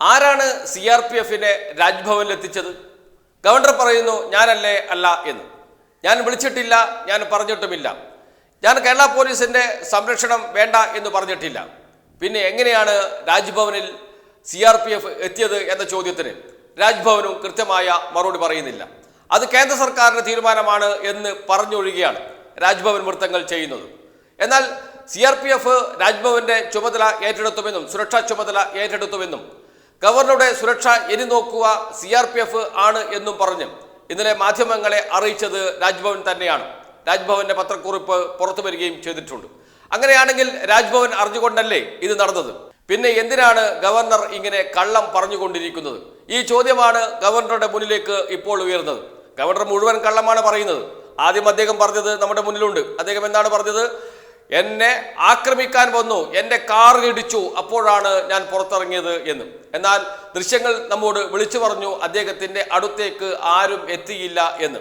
ആരാണ് C R P എഫിനെ രാജ്ഭവനിൽ എത്തിച്ചത് ഗവർണർ പറയുന്നു ഞാനല്ലേ അല്ല എന്ന്. ഞാൻ വിളിച്ചിട്ടില്ല ഞാൻ പറഞ്ഞിട്ടുമില്ല. ഞാൻ കേരള പോലീസിന്റെ സംരക്ഷണം വേണ്ട എന്ന് പറഞ്ഞിട്ടില്ല. പിന്നെ എങ്ങനെയാണ് രാജ്ഭവനിൽ സി ആർ പി എഫ് എത്തിയത് എന്ന ചോദ്യത്തിന് രാജ്ഭവനും കൃത്യമായ മറുപടി പറയുന്നില്ല. അത് കേന്ദ്ര സർക്കാരിന്റെ തീരുമാനമാണ് എന്ന് പറഞ്ഞൊഴികെയാണ് രാജ്ഭവൻ വൃത്തങ്ങൾ ചെയ്യുന്നത്. എന്നാൽ സി ആർ പി എഫ് രാജ്ഭവന്റെ ചുമതല ഏറ്റെടുത്തുമെന്നും സുരക്ഷാ ചുമതല ഏറ്റെടുത്തുവെന്നും ഗവർണറുടെ സുരക്ഷ ഇനി നോക്കുക സി ആർ പി എഫ് ആണ് എന്നും പറഞ്ഞ്. ഇന്നലെ മാധ്യമങ്ങളെ അറിയിച്ചത് രാജ്ഭവൻ തന്നെയാണ്. രാജ്ഭവന്റെ പത്രക്കുറിപ്പ് പുറത്തു വരികയും ചെയ്തിട്ടുണ്ട്. അങ്ങനെയാണെങ്കിൽ രാജ്ഭവൻ അറിഞ്ഞുകൊണ്ടല്ലേ ഇത് നടന്നത്? പിന്നെ എന്തിനാണ് ഗവർണർ ഇങ്ങനെ കള്ളം പറഞ്ഞുകൊണ്ടിരിക്കുന്നത്? ഈ ചോദ്യമാണ് ഗവർണറുടെ മുന്നിലേക്ക് ഇപ്പോൾ ഉയർന്നത്. ഗവർണർ മുഴുവൻ കള്ളമാണ് പറയുന്നത്. ആദ്യം അദ്ദേഹം പറഞ്ഞത് നമ്മുടെ മുന്നിലുണ്ട്. അദ്ദേഹം എന്താണ് പറഞ്ഞത്? എന്നെ ആക്രമിക്കാൻ വന്നു എന്റെ കാർ ഇടിച്ചു അപ്പോഴാണ് ഞാൻ പുറത്തിറങ്ങിയത് എന്ന്. എന്നാൽ ദൃശ്യങ്ങൾ നമ്മോട് വിളിച്ചു പറഞ്ഞു അദ്ദേഹത്തിന്റെ അടുത്തേക്ക് ആരും എത്തിയില്ല എന്ന്.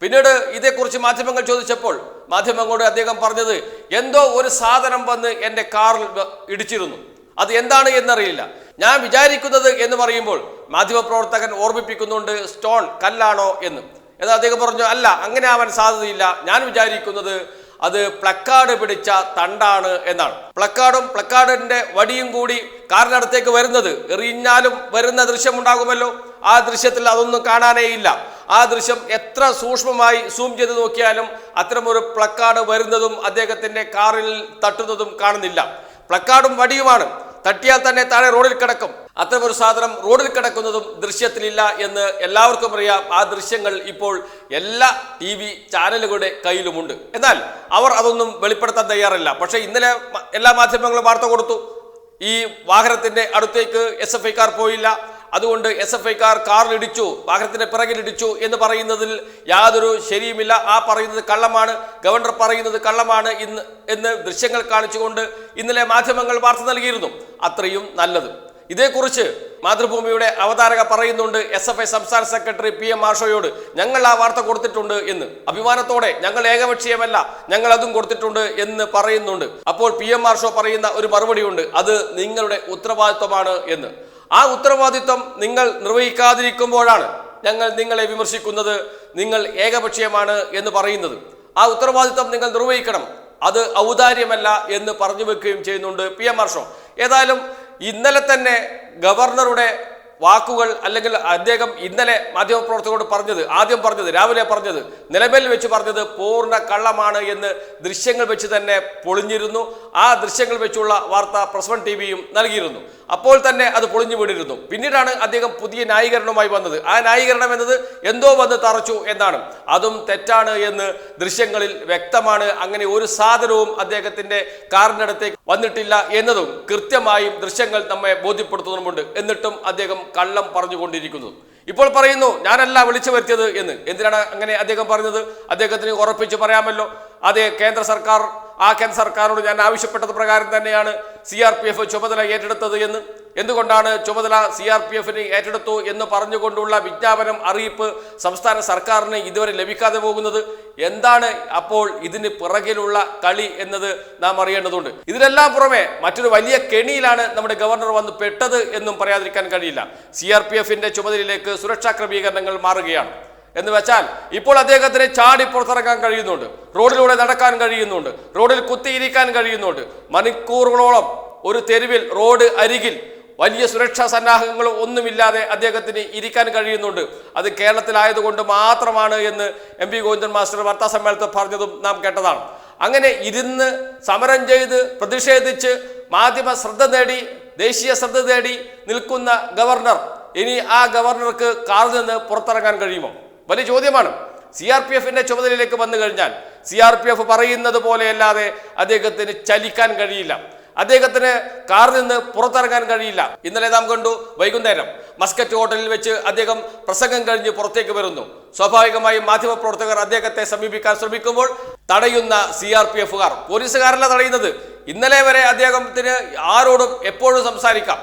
പിന്നീട് ഇതേക്കുറിച്ച് മാധ്യമങ്ങൾ ചോദിച്ചപ്പോൾ മാധ്യമങ്ങളോട് അദ്ദേഹം പറഞ്ഞത് എന്തോ ഒരു സാധനം വന്ന് എന്റെ കാറിൽ ഇടിച്ചിരുന്നു. അത് എന്താണ് എന്നറിയില്ല. ഞാൻ വിചാരിക്കുന്നത് എന്ന് പറയുമ്പോൾ മാധ്യമപ്രവർത്തകൻ ഓർമ്മിപ്പിക്കുന്നുണ്ട് സ്റ്റോൺ കല്ലാണോ എന്ന്. എന്നാൽ അദ്ദേഹം പറഞ്ഞു അല്ല അങ്ങനെ ആവാൻ സാധ്യതയില്ല. ഞാൻ വിചാരിക്കുന്നത് അത് പ്ലക്കാർഡ് പിടിച്ച തണ്ടാണ് എന്നാണ്. പ്ലക്കാർഡും പ്ലക്കാർഡിന്റെ വടിയും കൂടി കാറിനടുത്തേക്ക് വരുന്നത്. എറിഞ്ഞാലും വരുന്ന ദൃശ്യം ഉണ്ടാകുമല്ലോ ആ ദൃശ്യത്തിൽ അതൊന്നും കാണാനേയില്ല. ആ ദൃശ്യം എത്ര സൂക്ഷ്മമായി സൂം ചെയ്ത് നോക്കിയാലും അത്തരമൊരു പ്ലക്കാർഡ് വരുന്നതും അദ്ദേഹത്തിന്റെ കാറിൽ തട്ടുന്നതും കാണുന്നില്ല. പ്ലക്കാർഡും വടിയുമാണ്. തട്ടിയാൽ തന്നെ താഴെ റോഡിൽ കിടക്കും. അത്തരമൊരു സാധനം റോഡിൽ കിടക്കുന്നതും ദൃശ്യത്തിലില്ല എന്ന് എല്ലാവർക്കും അറിയാം. ആ ദൃശ്യങ്ങൾ ഇപ്പോൾ എല്ലാ ടി വി ചാനലുകളുടെ കയ്യിലുമുണ്ട്. എന്നാൽ അവർ അതൊന്നും വെളിപ്പെടുത്താൻ തയ്യാറില്ല. പക്ഷേ ഇന്നലെ എല്ലാ മാധ്യമങ്ങളും വാർത്ത കൊടുത്തു. ഈ വാഹനത്തിന്റെ അടുത്തേക്ക് എസ് എഫ് ഐക്കാർ പോയില്ല. അതുകൊണ്ട് എസ് എഫ് ഐക്കാർ കാറിലിടിച്ചു വാഹനത്തിന്റെ പിറകിലിടിച്ചു എന്ന് പറയുന്നതിൽ യാതൊരു ശരിയുമില്ല. ആ പറയുന്നത് കള്ളമാണ്. ഗവർണർ പറയുന്നത് കള്ളമാണ് ഇന്ന് എന്ന് ദൃശ്യങ്ങൾ കാണിച്ചുകൊണ്ട് ഇന്നലെ മാധ്യമങ്ങൾ വാർത്ത നൽകിയിരുന്നു. അത്രയും നല്ലത്. ഇതേക്കുറിച്ച് മാതൃഭൂമിയുടെ അവതാരക പറയുന്നുണ്ട് എസ് എഫ് ഐ സംസ്ഥാന സെക്രട്ടറി പി എം മാഷോയോട് ഞങ്ങൾ ആ വാർത്ത കൊടുത്തിട്ടുണ്ട് എന്ന്. അഭിമാനത്തോടെ ഞങ്ങൾ ഏകപക്ഷീയമല്ല ഞങ്ങൾ അതും കൊടുത്തിട്ടുണ്ട് എന്ന് പറയുന്നുണ്ട്. അപ്പോൾ പി എം മാർഷോ പറയുന്ന ഒരു മറുപടിയുണ്ട് അത് നിങ്ങളുടെ ഉത്തരവാദിത്വമാണ് എന്ന്. ആ ഉത്തരവാദിത്വം നിങ്ങൾ നിർവഹിക്കാതിരിക്കുമ്പോഴാണ് ഞങ്ങൾ നിങ്ങളെ വിമർശിക്കുന്നത് നിങ്ങൾ ഏകപക്ഷീയമാണ് എന്ന് പറയുന്നത്. ആ ഉത്തരവാദിത്വം നിങ്ങൾ നിർവഹിക്കണം അത് ഔദാര്യമല്ല എന്ന് പറഞ്ഞു വെക്കുകയും ചെയ്യുന്നുണ്ട് പി എം ഹർഷോ ഏതായാലും ഇന്നലെ തന്നെ ഗവർണറുടെ വാക്കുകൾ അല്ലെങ്കിൽ അദ്ദേഹം ഇന്നലെ മാധ്യമപ്രവർത്തകരോട് പറഞ്ഞത് ആദ്യം പറഞ്ഞത് രാവിലെ പറഞ്ഞത് നിലവിൽ വെച്ച് പറഞ്ഞത് പൂർണ കള്ളമാണ് എന്ന് ദൃശ്യങ്ങൾ വെച്ച് തന്നെ പൊളിഞ്ഞിരുന്നു. ആ ദൃശ്യങ്ങൾ വെച്ചുള്ള വാർത്ത പ്രസ് വൺ ടി വിയും നൽകിയിരുന്നു. അപ്പോൾ തന്നെ അത് പൊളിഞ്ഞു വീണിരുന്നു. പിന്നീടാണ് അദ്ദേഹം പുതിയ ന്യായീകരണവുമായി വന്നത്. ആ ന്യായീകരണം എന്നത് എന്തോ വന്ന് തറച്ചു എന്നാണ്. അതും തെറ്റാണ് എന്ന് ദൃശ്യങ്ങളിൽ വ്യക്തമാണ്. അങ്ങനെ ഒരു സാധനവും അദ്ദേഹത്തിന്റെ കാറിനടുത്തേക്ക് വന്നിട്ടില്ല എന്നതും കൃത്യമായും ദൃശ്യങ്ങൾ നമ്മെ ബോധ്യപ്പെടുത്തുന്നുമുണ്ട് എന്നിട്ടും അദ്ദേഹം കള്ളം പറഞ്ഞുകൊണ്ടിരിക്കുന്നു. ഇപ്പോൾ പറയുന്നു ഞാനല്ല വിളിച്ചു വരുത്തിയത് എന്ന്. എന്തിനാണ് അങ്ങനെ അദ്ദേഹം പറഞ്ഞത്? അദ്ദേഹത്തിന് ഉറപ്പിച്ച് പറയാമല്ലോ. അതെ കേന്ദ്ര സർക്കാർ ആ കേന്ദ്ര സർക്കാരോട് ഞാൻ ആവശ്യപ്പെട്ടത് പ്രകാരം തന്നെയാണ് സി ആർ പി എഫ് ചുമതല ഏറ്റെടുത്തത് എന്ന്. എന്തുകൊണ്ടാണ് ചുമതല സി ആർ പി എഫിന് ഏറ്റെടുത്തു എന്ന് പറഞ്ഞുകൊണ്ടുള്ള വിജ്ഞാപനം അറിയിപ്പ് സംസ്ഥാന സർക്കാരിന് ഇതുവരെ ലഭിക്കാതെ പോകുന്നത്? എന്താണ് അപ്പോൾ ഇതിന് പിറകിലുള്ള കളി എന്നത് നാം അറിയേണ്ടതുണ്ട്. ഇതിനെല്ലാം പുറമെ മറ്റൊരു വലിയ കെണിയിലാണ് നമ്മുടെ ഗവർണർ വന്ന് പെട്ടത് എന്നും പറയാതിരിക്കാൻ കഴിയില്ല. സി ആർ പി എഫിന്റെ ചുമതലയിലേക്ക് സുരക്ഷാ ക്രമീകരണങ്ങൾ മാറുകയാണ്. എന്ന് വെച്ചാൽ ഇപ്പോൾ അദ്ദേഹത്തിന് ചാടി പുറത്തിറങ്ങാൻ കഴിയുന്നുണ്ട്. റോഡിലൂടെ നടക്കാൻ കഴിയുന്നുണ്ട്. റോഡിൽ കുത്തിയിരിക്കാൻ കഴിയുന്നുണ്ട്. മണിക്കൂറുകളോളം ഒരു തെരുവിൽ റോഡ് അരികിൽ വലിയ സുരക്ഷാ സന്നാഹങ്ങളും ഒന്നുമില്ലാതെ അദ്ദേഹത്തിന് ഇരിക്കാൻ കഴിയുന്നുണ്ട്. അത് കേരളത്തിലായതുകൊണ്ട് മാത്രമാണ് എന്ന് എം പി ഗോവിന്ദൻ മാസ്റ്റർ വാർത്താ സമ്മേളനത്തിൽ പറഞ്ഞതും നാം കേട്ടതാണ്. അങ്ങനെ ഇരുന്ന് സമരം ചെയ്ത് പ്രതിഷേധിച്ച് മാധ്യമ ശ്രദ്ധ നേടി ദേശീയ ശ്രദ്ധ നേടി നിൽക്കുന്ന ഗവർണർ ഇനി ആ ഗവർണർക്ക് കാറിൽ നിന്ന് പുറത്തിറങ്ങാൻ കഴിയുമോ? വലിയ ചോദ്യമാണ്. സി ആർ പി എഫിന്റെ ചുമതലയിലേക്ക് വന്നു കഴിഞ്ഞാൽ സി ആർ പി എഫ് പറയുന്നത് പോലെയല്ലാതെ അദ്ദേഹത്തിന് ചലിക്കാൻ കഴിയില്ല. അദ്ദേഹത്തിന് കാറിൽ നിന്ന് പുറത്തിറങ്ങാൻ കഴിയില്ല. ഇന്നലെ നാം കണ്ടു വൈകുന്നേരം മസ്കറ്റ് ഹോട്ടലിൽ വെച്ച് അദ്ദേഹം പ്രസംഗം കഴിഞ്ഞ് പുറത്തേക്ക് വരുന്നു. സ്വാഭാവികമായും മാധ്യമപ്രവർത്തകർ അദ്ദേഹത്തെ സമീപിക്കാൻ ശ്രമിക്കുമ്പോൾ തടയുന്ന സി ആർ പി എഫുകാർ പോലീസുകാരല്ല തടയുന്നത്. ഇന്നലെ വരെ അദ്ദേഹത്തിന് ആരോടും എപ്പോഴും സംസാരിക്കാം.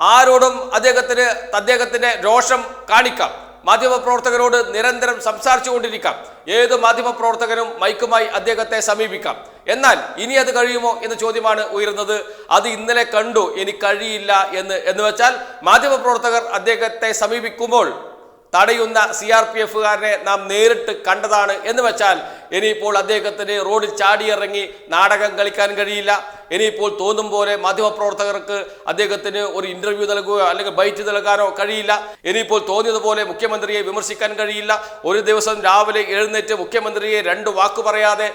ആരോടും അദ്ദേഹത്തിന് അദ്ദേഹത്തിന്റെ രോഷം കാണിക്കാം. മാധ്യമപ്രവർത്തകരോട് നിരന്തരം സംസാരിച്ചു കൊണ്ടിരിക്കാം ഏത് മാധ്യമപ്രവർത്തകനും മൈക്കുമായി അദ്ദേഹത്തെ സമീപിക്കാം. എന്നാൽ ഇനി അത് കഴിയുമോ എന്ന ചോദ്യമാണ് ഉയരുന്നത്. അത് ഇന്നലെ കണ്ടു ഇനി കഴിയില്ല എന്ന്. എന്ന് വെച്ചാൽ മാധ്യമപ്രവർത്തകർ അദ്ദേഹത്തെ സമീപിക്കുമ്പോൾ തടയുന്ന സി ആർ പി എഫുകാരനെ നാം നേരിട്ട് കണ്ടതാണ്. എന്ന് വെച്ചാൽ ഇനിയിപ്പോൾ അദ്ദേഹത്തിന് റോഡിൽ ചാടിയിറങ്ങി നാടകം കളിക്കാൻ കഴിയില്ല. ഇനിയിപ്പോൾ തോന്നും പോലെ മാധ്യമപ്രവർത്തകർക്ക് അദ്ദേഹത്തിന് ഒരു ഇന്റർവ്യൂ നൽകുകയോ അല്ലെങ്കിൽ ബൈറ്റ് നൽകാനോ കഴിയില്ല. ഇനിയിപ്പോൾ തോന്നിയതുപോലെ മുഖ്യമന്ത്രിയെ വിമർശിക്കാൻ കഴിയില്ല. ഒരു ദിവസം രാവിലെ എഴുന്നേറ്റ് മുഖ്യമന്ത്രിയെ രണ്ട് വാക്ക് പറയാതെ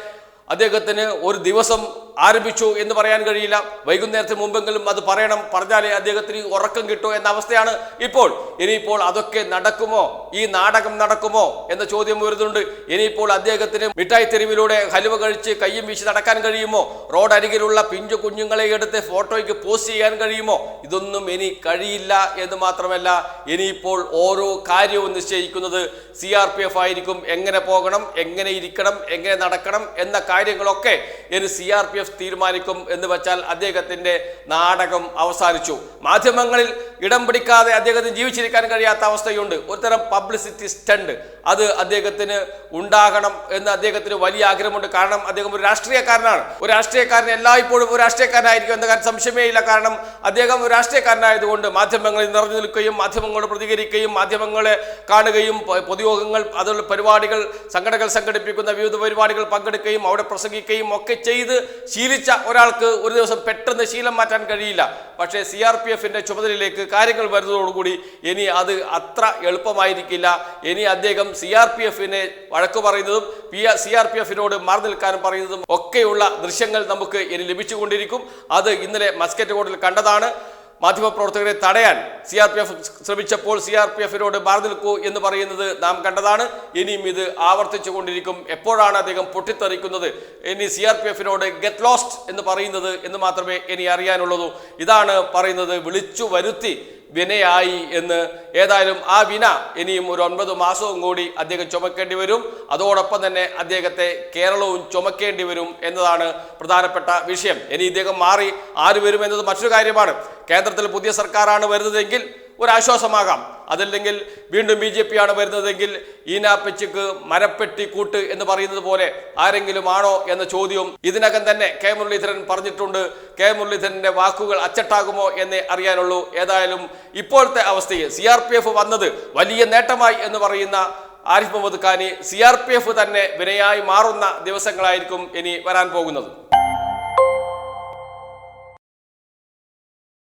അദ്ദേഹത്തിന് ഒരു ദിവസം ആരംഭിച്ചു എന്ന് പറയാൻ കഴിയില്ല. വൈകുന്നേരത്തിന് മുമ്പെങ്കിലും അത് പറയണം. പറഞ്ഞാലേ അദ്ദേഹത്തിന് ഉറക്കം കിട്ടൂ എന്ന അവസ്ഥയാണ് ഇപ്പോൾ. ഇനിയിപ്പോൾ അതൊക്കെ നടക്കുമോ? ഈ നാടകം നടക്കുമോ? എന്ന ചോദ്യം വരുന്നുണ്ട് ഇനിയിപ്പോൾ അദ്ദേഹത്തിന് മിഠായി തെരുവിലൂടെ ഹലുവ കഴിച്ച് കയ്യും വീശി നടക്കാൻ കഴിയുമോ? റോഡ് അരികിലുള്ള പിഞ്ചു കുഞ്ഞുങ്ങളെ എടുത്ത് ഫോട്ടോയ്ക്ക് പോസ്റ്റ് ചെയ്യാൻ കഴിയുമോ? ഇതൊന്നും ഇനി കഴിയില്ല എന്ന് മാത്രമല്ല ഇനിയിപ്പോൾ ഓരോ കാര്യവും നിശ്ചയിക്കുന്നത് സി ആർ പി എഫ് ആയിരിക്കും. എങ്ങനെ പോകണം? എങ്ങനെ ഇരിക്കണം? എങ്ങനെ നടക്കണം? എന്ന കാര്യങ്ങളൊക്കെ ഇനി സി ആർ പി എഫ് തീരുമാനിക്കും എന്ന് വെച്ചാൽ അദ്ദേഹത്തിന്റെ നാടകം അവസാനിച്ചു. മാധ്യമങ്ങളിൽ ഇടം പിടിക്കാതെ അദ്ദേഹത്തിന് ജീവിച്ചിരിക്കാൻ കഴിയാത്ത അവസ്ഥയുണ്ട്. ഒരുതരം പബ്ലിസിറ്റി സ്റ്റണ്ട് അത് അദ്ദേഹത്തിന് ഉണ്ടാകണം എന്ന് അദ്ദേഹത്തിന് വലിയ ആഗ്രഹമുണ്ട്. കാരണം അദ്ദേഹം ഒരു രാഷ്ട്രീയക്കാരനാണ്. ഒരു രാഷ്ട്രീയക്കാരൻ എല്ലായ്പ്പോഴും ഒരു രാഷ്ട്രീയക്കാരനായിരിക്കും എന്ന കാര്യം സംശയമേ ഇല്ല. കാരണം അദ്ദേഹം ഒരു രാഷ്ട്രീയക്കാരനായതുകൊണ്ട് മാധ്യമങ്ങളിൽ നിറഞ്ഞു നിൽക്കുകയും മാധ്യമങ്ങളോട് പ്രതികരിക്കുകയും മാധ്യമങ്ങളെ കാണുകയും പൊതുയോഗങ്ങൾ അതുള്ള പരിപാടികൾ സംഘടനകൾ സംഘടിപ്പിക്കുന്ന വിവിധ പരിപാടികൾ പങ്കെടുക്കുകയും അവിടെ പ്രസംഗിക്കുകയും ഒക്കെ ചെയ്ത് ശീലിച്ച ഒരാൾക്ക് ഒരു ദിവസം പെട്ടെന്ന് ശീലം മാറ്റാൻ കഴിയില്ല. പക്ഷേ സി ആർ പി എഫിന്റെ ചുമതലയിലേക്ക് കാര്യങ്ങൾ വരുന്നതോടുകൂടി ഇനി അത് അത്ര എളുപ്പമായിരിക്കില്ല. ഇനി അദ്ദേഹം സി ആർ പി എഫിനെ വഴക്കു പറയുന്നതും പി സി ആർ പി എഫിനോട് മാറി നിൽക്കാനും പറയുന്നതും ഒക്കെയുള്ള ദൃശ്യങ്ങൾ നമുക്ക് ഇനി ലഭിച്ചുകൊണ്ടിരിക്കും. അത് ഇന്നലെ മസ്കറ്റ് കോട്ടിൽ കണ്ടതാണ്. മാധ്യമപ്രവർത്തകരെ തടയാൻ സി ആർ പി എഫ് ശ്രമിച്ചപ്പോൾ സി ആർ പി എഫിനോട് മാറി നിൽക്കൂ എന്ന് പറയുന്നത് നാം കണ്ടതാണ്. ഇനിയും ഇത് ആവർത്തിച്ചു കൊണ്ടിരിക്കും. എപ്പോഴാണ് അദ്ദേഹം പൊട്ടിത്തെറിക്കുന്നത്? ഇനി സി ആർ പി എഫിനോട് ഗെറ്റ് ലോസ്റ്റ് എന്ന് പറയുന്നത് എന്ന് മാത്രമേ ഇനി അറിയാനുള്ളൂ. ഇതാണ് പറയുന്നത് വിളിച്ചു വരുത്തി വിനയായി എന്ന് ഏതായാലും ആ വിന ഇനിയും ഒരു ഒൻപത് മാസവും കൂടി അദ്ദേഹം ചുമക്കേണ്ടി വരും. അതോടൊപ്പം തന്നെ അദ്ദേഹത്തെ കേരളവും ചുമക്കേണ്ടി വരും എന്നതാണ് പ്രധാനപ്പെട്ട വിഷയം. ഇനി ഇദ്ദേഹം മാറി ആര് വരും എന്നത് മറ്റൊരു കാര്യമാണ്. കേന്ദ്രത്തിൽ പുതിയ സർക്കാരാണ് വരുന്നതെങ്കിൽ ഒരു ആശ്വാസമാകാം അതല്ലെങ്കിൽ വീണ്ടും ബി ജെ പി ആണ് വരുന്നതെങ്കിൽ ഈനാപ്പച്ചക്ക് മരപ്പെട്ടി കൂട്ട് എന്ന് പറയുന്നത് പോലെ ആരെങ്കിലും ആണോ എന്ന ചോദ്യവും ഇതിനകം തന്നെ കെ മുരളീധരൻ പറഞ്ഞിട്ടുണ്ട്. കെ മുരളീധരന്റെ വാക്കുകൾ അച്ചട്ടാകുമോ എന്നേ അറിയാനുള്ളൂ. ഏതായാലും ഇപ്പോഴത്തെ അവസ്ഥയിൽ സി ആർ പി എഫ് വന്നത് വലിയ നേട്ടമായി എന്ന് പറയുന്ന ആരിഫ് മുഹമ്മദ് ഖാനി സി ആർ പി എഫ് തന്നെ വിനയായി മാറുന്ന ദിവസങ്ങളായിരിക്കും ഇനി വരാൻ പോകുന്നത്.